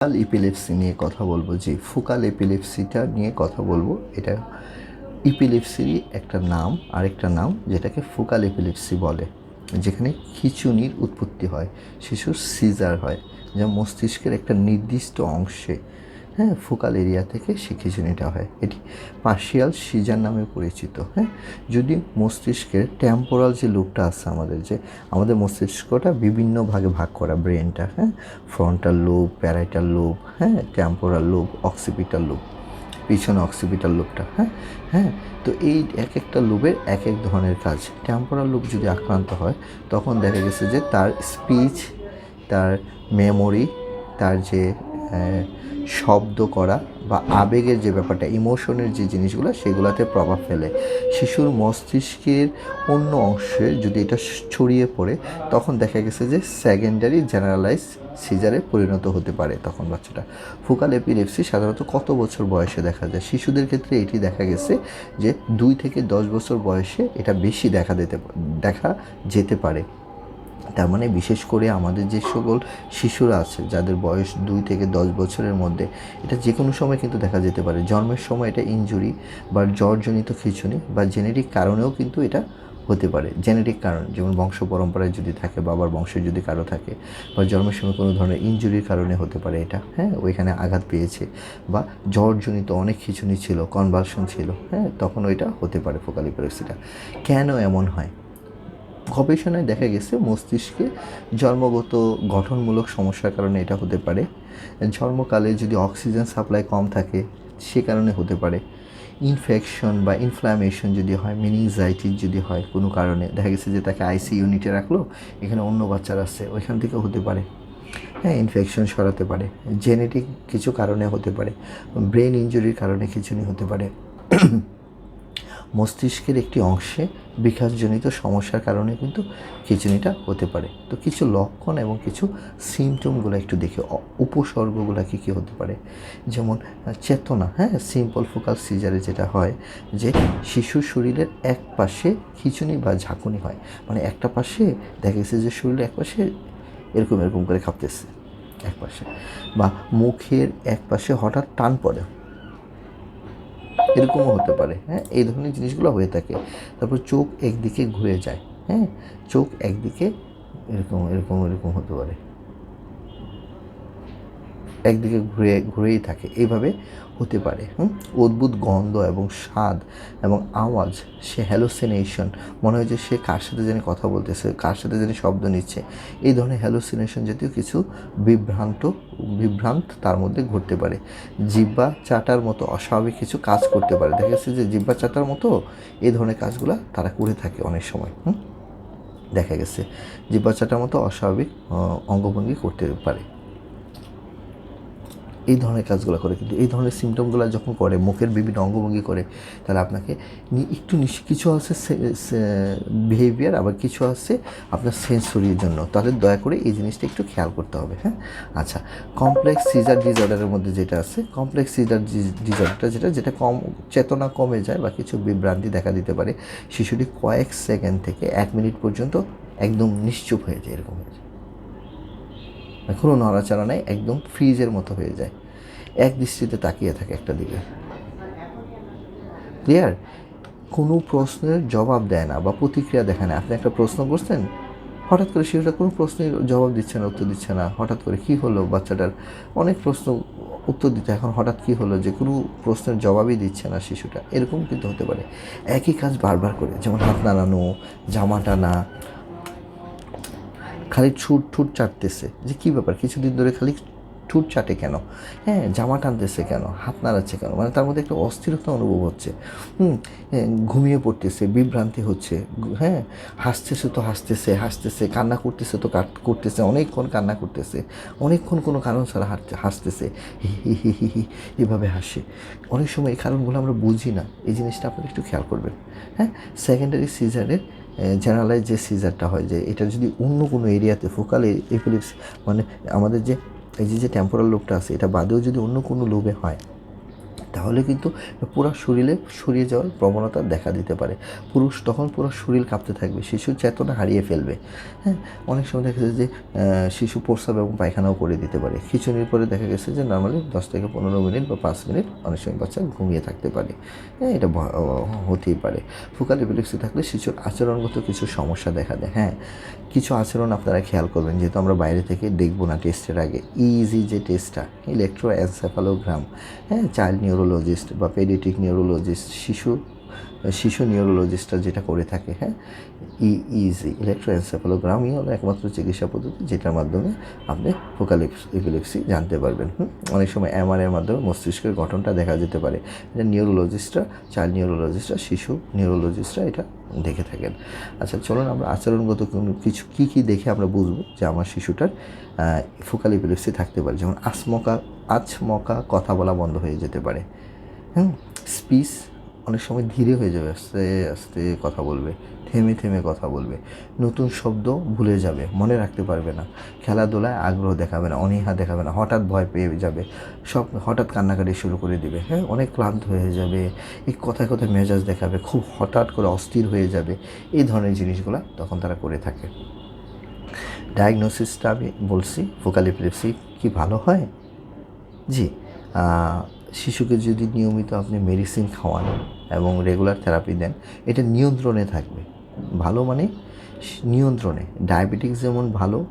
Focal epilepsy নিয়ে কথা বলব যে ফোকাল এপিলেপসিটা নিয়ে কথা বলব, এটা ইপিলেপসিরই একটা নাম, আরেকটা নাম যেটাকে ফোকাল এপিলেপসি বলে, যেখানে খিচুনির উৎপত্তি হয়, শিশুর সিজার হয়, যা মস্তিষ্কের একটা নির্দিষ্ট অংশে হ্যাঁ ফোকাল এরিয়া থেকে সে খিচুনিটা হয়। এটি পার্শিয়াল সিজার নামে পরিচিত হ্যাঁ? যদি মস্তিষ্কের টেম্পোরাল যে লোকটা আছে আমাদের, যে আমাদের মস্তিষ্কটা বিভিন্ন ভাগে ভাগ করা ব্রেনটা হ্যাঁ? ফ্রন্টাল লোব প্যারাইটাল লোব হ্যাঁ? টেম্পোরাল লোব অক্সিপিটাল লোব পিছনে অক্সিপিটাল লোবটা হ্যাঁ? হ্যাঁ তো এই এক একটা লোবের এক এক ধরনের কাজ। টেম্পোরাল লোব যদি আক্রান্ত হয়, তখন দেখা গেছে যে তার স্পিচ তার মেমোরি তার যে শব্দ করা বা আবেগের যে ব্যাপারটা ইমোশনের যে জিনিসগুলো, সেগুলোতে প্রভাব ফেলে। শিশুর মস্তিষ্কের অন্য অংশে যদি এটা ছড়িয়ে পড়ে, তখন দেখা গেছে যে সেকেন্ডারি জেনারেলাইজ সিজারে পরিণত হতে পারে তখন বাচ্চাটা। ফুকাল এপিলেপসি সাধারণত কত বছর বয়সে দেখা যায়? শিশুদের ক্ষেত্রে এটি দেখা গেছে যে দুই থেকে দশ বছর বয়সে এটা বেশি দেখা দিতে দেখা যেতে পারে। তার মানে বিশেষ করে আমাদের যে সকল শিশুরা আছে, যাদের বয়স দুই থেকে দশ বছরের মধ্যে, এটা যে কোনো সময় কিন্তু দেখা যেতে পারে। জন্মের সময় এটা ইনজুরি বা জ্বরজনিত খিঁচুনি বা জেনেটিক কারণেও কিন্তু এটা হতে পারে। জেনেটিক কারণ, যেমন বংশ পরম্পরায় যদি থাকে, বাবার বংশে যদি কারও থাকে, বা জন্মের সময় কোনো ধরনের ইনজুরির কারণে হতে পারে এটা হ্যাঁ? ওইখানে আঘাত পেয়েছে বা জ্বরজনিত অনেক খিঁচুনি ছিল কনভালশন ছিল হ্যাঁ? তখন ওইটা হতে পারে ফোকালিপ্যারেসিটা কেন এমন হয়? গবেষণায় দেখা গেছে মস্তিষ্কে জন্মগত গঠনমূলক সমস্যার কারণে এটা হতে পারে। জন্মকালে যদি অক্সিজেন সাপ্লাই কম থাকে, সে কারণে হতে পারে। ইনফেকশন বা ইনফ্ল্যামেশন যদি হয়, মিনিংজাইটিস যদি হয় কোনো কারণে, দেখা গেছে যে তাকে আইসি ইউনিটে রাখল, এখানে অন্য বাচ্চারা আছে, ওইখান থেকে হতে পারে। হ্যাঁ ইনফেকশন সরাতে পারে। জেনেটিক কিছু কারণে হতে পারে। ব্রেন ইনজুরির কারণে খিচুনি হতে পারে। মস্তিষ্কের একটি অংশে বিকাশজনিত সমস্যার কারণে কিন্তু খিচুনিটা হতে পারে। তো কিছু লক্ষণ এবং কিছু সিমটমগুলো একটু দেখে উপসর্গগুলো কী কী হতে পারে? যেমন চেতনা হ্যাঁ? সিম্পল ফোকাল সিজারে যেটা হয় যে শিশুর শরীরের এক পাশে খিচুনি বা ঝাঁকুনি হয়। মানে একটা পাশে দেখা গেছে যে শরীরের এক পাশে এরকম এরকম করে খাপতেছে, এক পাশে। বা মুখের এক পাশে হঠাৎ টান পড়ে। এরকমও হতে পারে হ্যাঁ? এই ধরনের জিনিসগুলো হয়ে থাকে। তারপর চোখ একদিকে ঘুরে যায় হ্যাঁ? চোখ একদিকে এরকম এরকম এরকম হতে পারে। একদিকে ঘুরে, ঘুরেই থাকে। এইভাবে হতে পারে। অদ্ভুত গন্ধ এবং স্বাদ এবং আওয়াজ, সে হ্যালোসিনেশন মনে হয় যে সে কার সাথে যেন কথা বলতেছে, কার সাথে যেন শব্দ নিচ্ছে। এই ধরনের হ্যালোসিনেশন জাতীয় কিছু বিভ্রান্ত বিভ্রান্ত তার মধ্যে ঘটতে পারে। জিব্বা চাটার মতো অস্বাভাবিক কিছু কাজ করতে পারে। দেখা যাচ্ছে যে জিব্বা চাটার মতো এই ধরনের কাজগুলো তারা করে থাকে অনেক সময়। হুম? দেখা গেছে জিব্বা চাটার মতো অস্বাভাবিক অঙ্গভঙ্গি করতে পারে। এই ধরনের কাজগুলো করে, কিন্তু এই ধরনের সিমটমগুলো যখন করে, মুখের বিভিন্ন অঙ্গভঙ্গি করে, তাহলে আপনাকে একটু কিছু আছে বিহেভিয়ার আবার কিছু আছে আপনার সেন্সরির জন্য। তাহলে দয়া করে এই জিনিসটা একটু খেয়াল করতে হবে হ্যাঁ? আচ্ছা কমপ্লেক্স সিজার ডিসঅর্ডারের মধ্যে যেটা আছে কমপ্লেক্স সিজার ডিসঅর্ডারটা যেটা যেটা কম, চেতনা কমে যায় বা কিছু বিভ্রান্তি দেখা দিতে পারে, শিশুটি কয়েক সেকেন্ড থেকে এক মিনিট পর্যন্ত একদম নিশ্চুপ হয়ে যায়, এরকম হয়ে যায়। কোনো নড়াচড়া নেই, একদম ফ্রিজের মতো হয়ে যায়। এক দৃষ্টিতে তাকিয়ে থাকে একটা দিকে। ক্লিয়ার কোনো প্রশ্নের জবাব দেয় না বা প্রতিক্রিয়া দেখায় না। আপনি একটা প্রশ্ন করছেন, হঠাৎ করে শিশুটা কোনো প্রশ্নের জবাব দিচ্ছে না, উত্তর দিচ্ছে না। হঠাৎ করে কী হলো? বাচ্চাটার অনেক প্রশ্ন উত্তর দিতে এখন হঠাৎ কী হলো? যে কোনো প্রশ্নের জবাবই দিচ্ছে না শিশুটা। এরকম কিন্তু হতে পারে। একই কাজ বারবার করে, যেমন হাত নাড়ানো জামা টানা খালি ছুট ঠুট চাটতেছে। যে কী ব্যাপার? কিছুদিন ধরে খালি ঠুট চাটে কেন? হ্যাঁ জামা টানতেছে কেন? হাত নাড়াচ্ছে কেন? মানে তার মধ্যে একটা অস্থিরতা অনুভব হচ্ছে। হুম ঘুমিয়ে পড়তেছে, বিভ্রান্তি হচ্ছে হ্যাঁ হাসতেছে তো হাসতেছে হাসতেছে, কান্না করতেছে তো কাট- করতেছে, অনেকক্ষণ কান্না করতেছে, অনেকক্ষণ কোনো কারণ ছাড়া হাসতেছে, হি হি হি হি এভাবে হাসে। অনেক সময় এই কারণগুলো আমরা বুঝি না। এই জিনিসটা আপনারা একটু খেয়াল করবেন। হ্যাঁ সেকেন্ডারি সিজারের জেনারেলাইজ যে সিজারটা হয়, যে এটা যদি অন্য কোনো এরিয়াতে ফোকাল এপিলিপস মানে আমাদের যে, এই যে যে টেম্পোরাল লোবটা আছে, এটা বাদেও যদি অন্য কোনো লোভে হয় তাহলে কিন্তু পুরো শরীরে সরিয়ে যাওয়ার প্রবণতা দেখা দিতে পারে। পুরুষ তখন পুরো শরীর কাঁপতে থাকবে, শিশুর চেতনা হারিয়ে ফেলবে। হ্যাঁ অনেক সময় দেখা যায় যে শিশু প্রস্রাব এবং পায়খানাও করে দিতে পারে। খিচুনির পরে দেখা গেছে যে নর্মালি দশ থেকে পনেরো মিনিট বা পাঁচ মিনিট অনেক সময় বাচ্চা ঘুমিয়ে থাকতে পারে। হ্যাঁ এটা হতেই পারে। ফোকাল এপিলেক্সি থাকলে শিশুর আচরণগত কিছু সমস্যা দেখা দেয়। হ্যাঁ কিছু আচরণ আপনারা খেয়াল করবেন। যেহেতু আমরা বাইরে থেকে দেখব না টেস্টের আগে। ইজি যে টেস্টটা ইলেকট্রো অ্যানসেফালোগ্রাম হ্যাঁ চাইল্ড নিউরোলজিস্ট বা পেডিটিক নিউরোলজিস্ট শিশু শিশু নিউরোলজিস্টরা যেটা করে থাকে হ্যাঁ? ই ইজি ইলেকট্রোএনসেফালোগ্রামই হলো একমাত্র চিকিৎসা পদ্ধতি যেটার মাধ্যমে আপনি ফোকাল জানতে পারবেন? অনেক সময় এমআরআইয়ের মাধ্যমে মস্তিষ্কের গঠনটা দেখা যেতে পারে। এটা নিউরোলজিস্টরা চাইল্ড নিউরোলজিস্টরা শিশু নিউরোলজিস্টরা এটা দেখে থাকেন। আচ্ছা চলুন আমরা আচরণগত কিছু, কী কী দেখে আমরা বুঝব যে আমার শিশুটার ফোকাল এপিলেপসি থাকতে পারে? যেমন আচমকা আচমকা কথা বলা বন্ধ হয়ে যেতে পারে। হুম, স্পিচ অনেক সময় ধীরে হয়ে যাবে, আস্তে আস্তে কথা বলবে, থেমে থেমে কথা বলবে। নতুন শব্দ ভুলে যাবে, মনে রাখতে পারবে না। খেলাধুলায় আগ্রহ দেখাবে না, অনীহা দেখাবে না, হঠাৎ ভয় পেয়ে যাবে। সব, হঠাৎ কান্নাকাটি শুরু করে দিবে হ্যাঁ অনেক ক্লান্ত হয়ে যাবে, এই কথায় কথায় মেজাজ দেখাবে, খুব হঠাৎ করে অস্থির হয়ে যাবে। এই ধরনের জিনিসগুলো তখন তারা করে থাকে। ডায়াগনোসিসটা আমি বলছি ফোকাল এপিলেপসি কি ভালো হয়? জি শিশুকে যদি নিয়মিত আপনি মেডিসিন খাওয়ান এবং রেগুলার থেরাপি দেন, এটা নিয়ন্ত্রণে থাকবে। ভালো মানে নিয়ন্ত্রণে। ডায়াবেটিক্স যেমন ভালো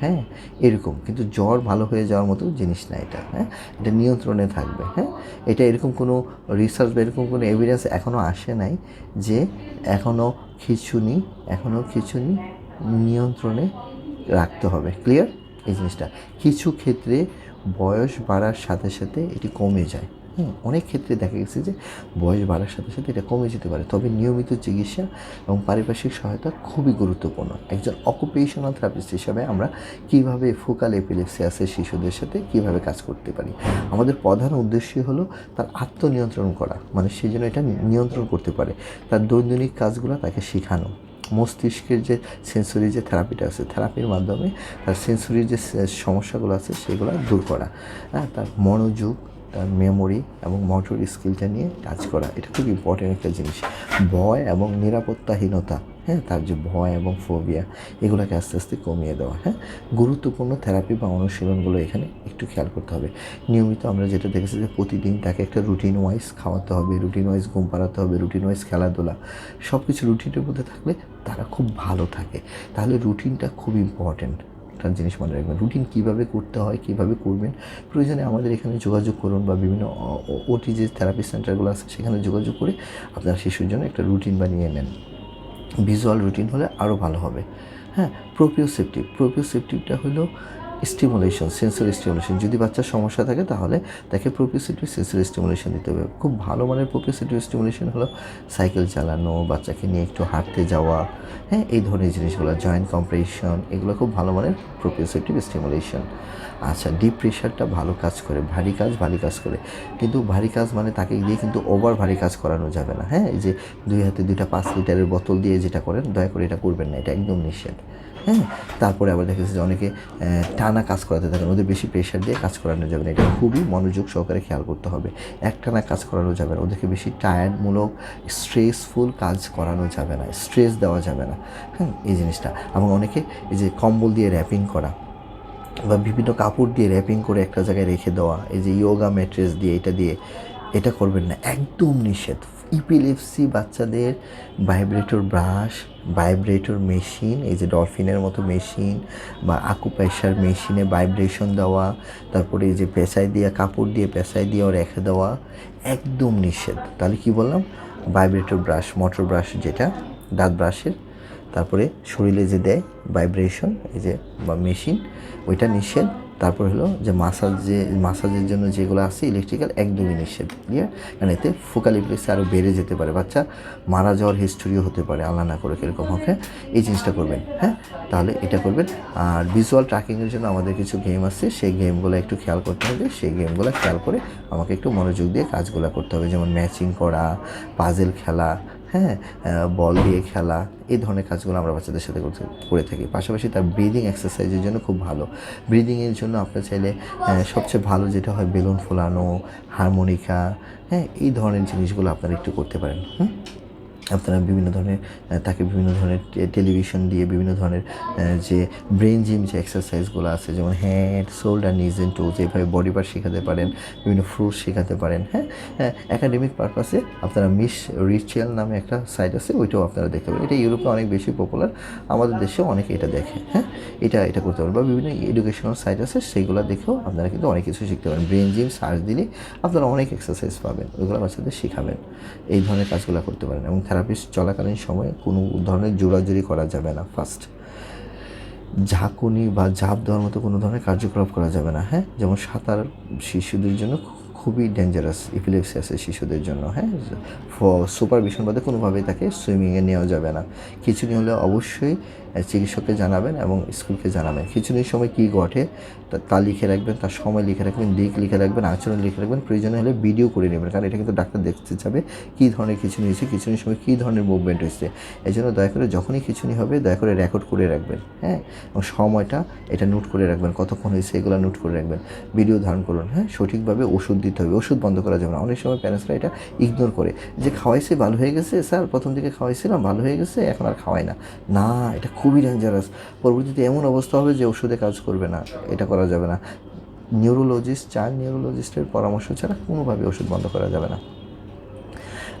হ্যাঁ এরকম। কিন্তু জ্বর ভালো হয়ে যাওয়ার মতো জিনিস না এটা হ্যাঁ? এটা নিয়ন্ত্রণে থাকবে হ্যাঁ? এটা এরকম কোনো রিসার্চ বা এরকম কোনো এভিডেন্স এখনও আসে নাই যে এখনও খিচুনি এখনও খিচুনি নিয়ন্ত্রণে রাখতে হবে। ক্লিয়ার এই জিনিসটা। কিছু ক্ষেত্রে বয়স বাড়ার সাথে সাথে এটি কমে যায়। হুম, অনেক ক্ষেত্রে দেখা গেছে যে বয়স বাড়ার সাথে সাথে এটা কমে যেতে পারে। তবে নিয়মিত চিকিৎসা এবং পারিপার্শ্বিক সহায়তা খুবই গুরুত্বপূর্ণ। একজন অকুপেশনাল থেরাপিস্ট হিসাবে আমরা কীভাবে ফোকাল এপিলেপসি আছে শিশুদের সাথে কীভাবে কাজ করতে পারি? আমাদের প্রধান উদ্দেশ্যই হলো তার আত্মনিয়ন্ত্রণ করা মানে সেই জন্য এটা নিয়ন্ত্রণ করতে পারে। তার দৈনন্দিন কাজগুলো তাকে শেখানো। মস্তিষ্কের যে সেন্সরি যে থেরাপিটা আছে থেরাপির মাধ্যমে তার সেন্সরির যে সমস্যাগুলো আছে সেগুলো দূর করা। হ্যাঁ তার মনোযোগ, তার মেমোরি এবং মোটর স্কিলটা নিয়ে কাজ করা, এটা খুব ইম্পর্টেন্ট একটা জিনিস। ভয় এবং নিরাপত্তাহীনতা হ্যাঁ তার যে ভয় এবং ফোবিয়া এগুলোকে আস্তে আস্তে কমিয়ে দেওয়া হ্যাঁ? গুরুত্বপূর্ণ থেরাপি বা অনুশীলনগুলো এখানে একটু খেয়াল করতে হবে। নিয়মিত আমরা যেটা দেখেছি যে প্রতিদিন তাকে একটা রুটিন ওয়াইজ খাওয়াতে হবে রুটিন ওয়াইজ ঘুম পাড়াতে হবে রুটিন ওয়াইজ খেলাধুলা। সব কিছু রুটিনের মধ্যে থাকলে তারা খুব ভালো থাকে। তাহলে রুটিনটা খুব ইম্পর্ট্যান্ট একটা জিনিস মনে রাখবেন রুটিন কীভাবে করতে হয়, কীভাবে করবেন, প্রয়োজনে আমাদের এখানে যোগাযোগ করুন বা বিভিন্ন ওটি যে থেরাপি সেন্টারগুলো আছে, সেখানে যোগাযোগ করে আপনার শিশুর জন্য একটা রুটিন বানিয়ে নেন। ভিজুয়াল রুটিন হলে আরও ভালো হবে। হ্যাঁ প্রোপিওসেপটিভ প্রোপিওসেপটিভটা হলো স্টিমুলেশন সেন্সর স্টিমুলেশন যদি বাচ্চার সমস্যা থাকে তাহলে তাকে প্রোপিওসেপটিভ সেন্সর স্টিমুলেশন দিতে হবে। খুব ভালো মানের প্রোপিওসেপটিভ স্টিমুলেশন হলো সাইকেল চালানো, বাচ্চাকে নিয়ে একটু হাঁটতে যাওয়া হ্যাঁ এই ধরনের জিনিসগুলো জয়েন্ট কম্প্রেশন এগুলো খুব ভালো মানের প্রোপিওসেপটিভ স্টিমুলেশন আচ্ছা ডিপ প্রেশারটা ভালো কাজ করে, ভারী কাজ ভারী কাজ করে। কিন্তু ভারী কাজ মানে তাকে দিয়ে কিন্তু ওভার ভারী কাজ করানো যাবে না হ্যাঁ? এই যে দুই হাতে দুইটা পাঁচ লিটারের বোতল দিয়ে যেটা করেন, দয়া করে এটা করবেন না, এটা একদম নিষেধ। হ্যাঁ তারপরে আবার দেখা যাচ্ছে যে অনেকে টানা কাজ করাতে থাকেন। ওদের বেশি প্রেশার দিয়ে কাজ করানো যাবে না। এটা খুবই মনোযোগ সহকারে খেয়াল করতে হবে। একটানা কাজ করানো যাবে না। ওদেরকে বেশি টায়ার্ডমূলক স্ট্রেসফুল কাজ করানো যাবে না। স্ট্রেস দেওয়া যাবে না। হ্যাঁ এই জিনিসটা। এবং অনেকে এই যে কম্বল দিয়ে র্যাপিং করা বা বিভিন্ন কাপড় দিয়ে র্যাপিং করে একটা জায়গায় রেখে দেওয়া, এই যে ইয়োগা ম্যাট্রেস দিয়ে, এটা দিয়ে, এটা করবেন না। একদম নিষেধ। ইপিলেপসি বাচ্চাদের ভাইব্রেটর ব্রাশ ভাইব্রেটর মেশিন এই যে ডলফিনের মতো মেশিন বা আকুপ্রেশার মেশিনে ভাইব্রেশন দেওয়া, তারপরে এই যে পেঁচাই দিয়ে, কাপড় দিয়ে পেঁচাই দিয়েও রেখে দেওয়া, একদম নিষেধ। তাহলে কি বললাম? ভাইব্রেটর ব্রাশ মোটর ব্রাশ যেটা, দাঁত ব্রাশের, তারপরে শরীরে যে দেয় ভাইব্রেশন এই যে মেশিন ওইটা নিষেধ। তারপর হলো যে মাসাজ যে মাসাজের জন্য যেগুলো আছে ইলেকট্রিক্যাল এক একদমই নিষেধ। ক্লিয়ার কারণ এতে ফোকাল ইপ্লেক্সে আরও বেড়ে যেতে পারে। বাচ্চা মারা যাওয়ার হিস্টোরিও হতে পারে, আল্লাহ না করে কীরকম হবে। এই জিনিসটা করবেন হ্যাঁ? তাহলে এটা করবেন। আর ভিজুয়াল ট্র্যাকিংয়ের জন্য আমাদের কিছু গেম আছে, সেই গেমগুলো একটু খেয়াল করতে হবে। সেই গেমগুলো খেয়াল করে আমাকে একটু মনোযোগ দিয়ে কাজগুলো করতে হবে। যেমন ম্যাচিং করা পাজেল খেলা হ্যাঁ বল দিয়ে খেলা, এই ধরনের কাজগুলো আমরা বাচ্চাদের সাথে করতে, করে থাকি। পাশাপাশি তার ব্রিদিং এক্সারসাইজের জন্য খুব ভালো। ব্রিদিংয়ের জন্য আপনার চাইলে সবচেয়ে ভালো যেটা হয়, বেলুন ফোলানো হারমোনিকা হ্যাঁ এই ধরনের জিনিসগুলো আপনারা একটু করতে পারেন, হুম? আপনারা বিভিন্ন ধরনের তাকে বিভিন্ন ধরনের টেলিভিশন দিয়ে বিভিন্ন ধরনের যে ব্রেন জিম যে এক্সারসাইজগুলো আছে, যেমন hand shoulder knees and toes এইভাবে বডি পার্ট শেখাতে পারেন, বিভিন্ন ফ্রুট শেখাতে পারেন হ্যাঁ? হ্যাঁ একাডেমিক পারপাসে আপনারা মিস রিচুয়াল নামে একটা সাইট আছে, ওইটাও আপনারা দেখতে পারেন। এটা ইউরোপে অনেক বেশি পপুলার আমাদের দেশেও অনেকে এটা দেখে হ্যাঁ? এটা এটা করতে পারেন। বা বিভিন্ন এডুকেশনাল সাইট আছে সেইগুলো দেখেও আপনারা কিন্তু অনেক কিছু শিখতে পারেন। ব্রেন জিম সার্চ দিলে আপনারা অনেক এক্সারসাইজ পাবেন, ওইগুলো বাচ্চাদের শেখাবেন। এই ধরনের কাজগুলো করতে পারেন এবং থেরাপিস্ট চলাকালীন সময়ে কোনো ধরনের জোড়াজুড়ি করা যাবে না ফার্স্ট ঝাঁকুনি বা ঝাঁপ দেওয়ার মতো কোনো ধরনের কার্যকলাপ করা যাবে না হ্যাঁ? যেমন সাঁতার শিশুদের জন্য খুবই ডেঞ্জারাস ইপিলেপসি আছে শিশুদের জন্য হ্যাঁ? সুপারভিশন বাদে কোনোভাবেই তাকে সুইমিংয়ে নেওয়া যাবে না। খিচুড়ি হলে অবশ্যই চিকিৎসককে জানাবেন এবং স্কুলকে জানাবেন। খিচুড়ির সময় কী ঘটে, তা- লিখে রাখবেন, তার সময় লিখে রাখবেন, দিক লিখে রাখবেন, আচরণ লিখে রাখবেন, প্রয়োজনে হলে ভিডিও করে নেবেন, কারণ এটা কিন্তু ডাক্তার দেখতে যাবে কী ধরনের খিচুড়ি হয়েছে খিচুড়ির সময় কী ধরনের মুভমেন্ট হয়েছে। এই জন্য দয়া করে যখনই খিচুড়ি হবে, দয়া করে রেকর্ড করে রাখবেন হ্যাঁ? এবং সময়টা এটা নোট করে রাখবেন, কতক্ষণ হয়েছে এগুলো নোট করে রাখবেন। ভিডিও ধারণ করুন হ্যাঁ? সঠিকভাবে ওষুধ দিতে হবে, ওষুধ বন্ধ করা যাবে না। অনেক সময় প্যারেন্টসরা এটা ইগনোর করে। যে খাওয়াইছে, ভালো হয়ে গেছে, স্যার প্রথম দিকে খাওয়াইছিলাম, ভালো হয়ে গেছে, এখন আর খাওয়াই না। না, এটা খুবই ডেঞ্জারাস পরবর্তীতে এমন অবস্থা হবে যে ওষুধে কাজ করবে না, এটা করা যাবে না। নিউরোলজিস্ট চার নিউরোলজিস্টের পরামর্শ ছাড়া কোনোভাবে ওষুধ বন্ধ করা যাবে না।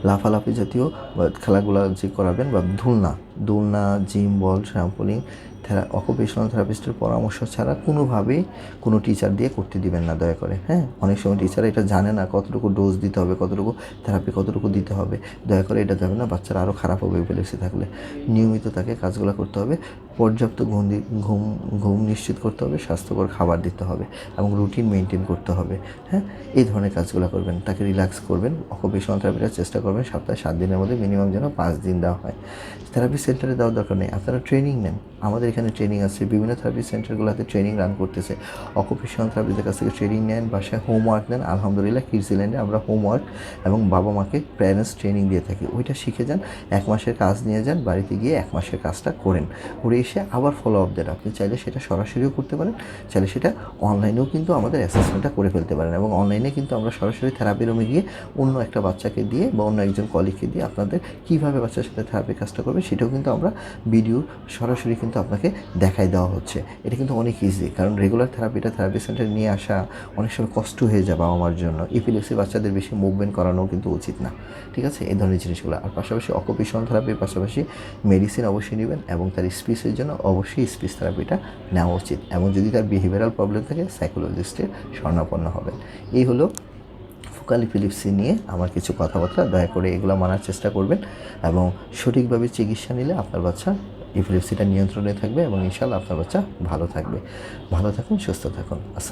লাফালাফি জাতীয় খেলাগুলো যে করাবেন, বা দোলনা দোলনা জিম বল শ্যাম্পুলিং থেরা অকুপেশনাল থেরাপিস্টের পরামর্শ ছাড়া কোনোভাবেই কোনো টিচার দিয়ে করতে দিবেন না, দয়া করে হ্যাঁ? অনেক সময় টিচার এটা জানে না কতটুকু ডোজ দিতে হবে, কতটুকু থেরাপি কতটুকু দিতে হবে। দয়া করে এটা যাবে না বাচ্চারা আরও খারাপ হবে এপিলেপসি থাকলে। নিয়মিত তাকে কাজগুলো করতে হবে, পর্যাপ্ত ঘুম ঘুম ঘুম নিশ্চিত করতে হবে, স্বাস্থ্যকর খাবার দিতে হবে এবং রুটিন মেনটেন করতে হবে হ্যাঁ? এই ধরনের কাজগুলো করবেন, তাকে রিল্যাক্স করবেন অকুপেশনাল থেরাপিটা চেষ্টা করবেন, সপ্তাহে সাত দিনের মধ্যে মিনিমাম যেন পাঁচ দিন দেওয়া হয়। থেরাপি সেন্টারে দেওয়ার দরকার নেই, আপনারা ট্রেনিং নেন, আমাদের এখানে ট্রেনিং আছে। বিভিন্ন থেরাপি সেন্টারগুলোতে ট্রেনিং রান করতেছে। অকুপেশনাল থেরাপিদের কাছ থেকে ট্রেনিং নেন, বাসায় হোমওয়ার্ক নেন। আলহামদুলিল্লাহ কিডসল্যান্ডে আমরা হোমওয়ার্ক এবং বাবা মাকে প্যারেন্টস ট্রেনিং দিয়ে থাকি। ওইটা শিখে যান, এক মাসের কাজ নিয়ে যান, বাড়িতে গিয়ে এক মাসের কাজটা করেন। করে এসে আবার ফলো আপ দেন। আপনি চাইলে সেটা সরাসরিও করতে পারেন, চাইলে সেটা অনলাইনেও কিন্তু আমাদের অ্যাসেসমেন্টটা করে ফেলতে পারেন এবং অনলাইনে কিন্তু আমরা সরাসরি থেরাপি রুমে গিয়ে অন্য একটা বাচ্চাকে দিয়ে বা অন্য একজন কলিগকে দিয়ে আপনাদের কীভাবে বাচ্চার সাথে থেরাপি কাজটা করবে সেটাও কিন্তু আমরা ভিডিও সরাসরি কিন্তু আপনাকে দেখাই দেওয়া হচ্ছে। এটা কিন্তু অনেক ইজি কারণ রেগুলার থেরাপিটা থেরাপি সেন্টারে নিয়ে আসা অনেক সময় কষ্ট হয়ে যায় বাবা মার জন্য। ইপিলেপসি বাচ্চাদের বেশি মুভমেন্ট করানো কিন্তু উচিত না। ঠিক আছে? এই ধরনের জিনিসগুলো। আর পাশাপাশি অকুপেশনাল থেরাপির পাশাপাশি মেডিসিন অবশ্যই নেবেন এবং তার স্পিচের জন্য অবশ্যই স্পিচ থেরাপিটা নেওয়া উচিত। এবং যদি তার বিহেভিয়ারাল প্রবলেম থাকে সাইকোলজিস্টের স্বর্ণাপন্ন হবেন। এই হলো ফোকাল ফিলিপসি নিয়ে আমার কিছু কথাবার্তা। দয়া করে এগুলো মানার চেষ্টা করবেন এবং সঠিকভাবে চিকিৎসা নিলে আপনার বাচ্চা এপিলেপসিটা নিয়ন্ত্রণে থাকবে এবং ইনশাল্লাহ আপনার বাচ্চা ভালো থাকবে। ভালো থাকুন সুস্থ থাকুন। আসসালাম